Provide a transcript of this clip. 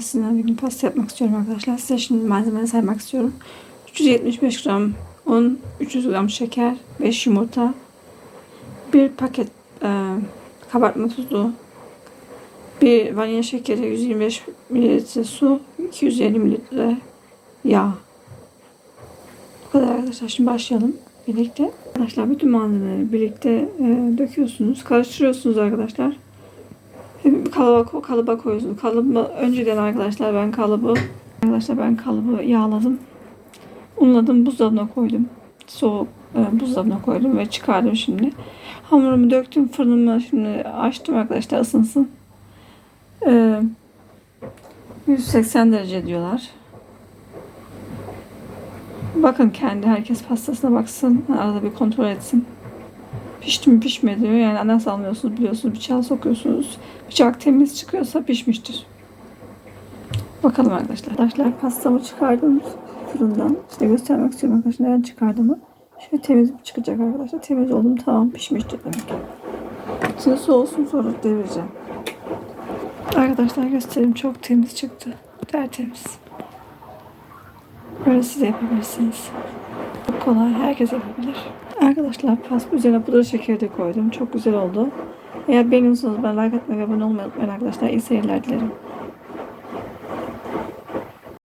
Sizinle bir gün pasta yapmak istiyorum arkadaşlar. Size şimdi malzemeleri saymak istiyorum. 375 gram un, 300 gram şeker, 5 yumurta, 1 paket e, kabartma tuzu, bir vanilya şekeri, 125 mililitre su, 250 mililitre yağ. Bu kadar arkadaşlar. Şimdi başlayalım birlikte. Arkadaşlar bütün malzemeleri birlikte e, döküyorsunuz. Karıştırıyorsunuz arkadaşlar. Kalıba, kalıba koyuyorsunuz. Kalıbı önceden arkadaşlar ben kalıbı arkadaşlar ben kalıbı yağladım. Unladım buzdolabına koydum. Soğuk e, buzdolabına koydum ve çıkardım şimdi. Hamurumu döktüm fırınımı şimdi açtım arkadaşlar ısınsın. E, 180 derece diyorlar. Bakın kendi herkes pastasına baksın. Arada bir kontrol etsin. Pişti mi pişmedi mi? Yani nasıl almıyorsunuz biliyorsunuz. Bıçağı sokuyorsunuz. Bıçak temiz çıkıyorsa pişmiştir. Bakalım arkadaşlar. Arkadaşlar pastamı çıkardım fırından. Size göstermek istiyorum arkadaşlar. Neden çıkardığımı. Şöyle temiz çıkacak arkadaşlar. Temiz oldum. Tamam pişmiştir demek. Şimdi soğusun sonra devireceğim. Arkadaşlar göstereyim. Çok temiz çıktı. Tertemiz. Böyle siz de yapabilirsiniz. Çok kolay. Herkes yapabilir. Arkadaşlar pasta üzerine pudra şekeri de koydum. Çok güzel oldu. Eğer beğeniyorsanız ben like atmayı ve abone olmayı unutmayın arkadaşlar. İyi seyirler dilerim.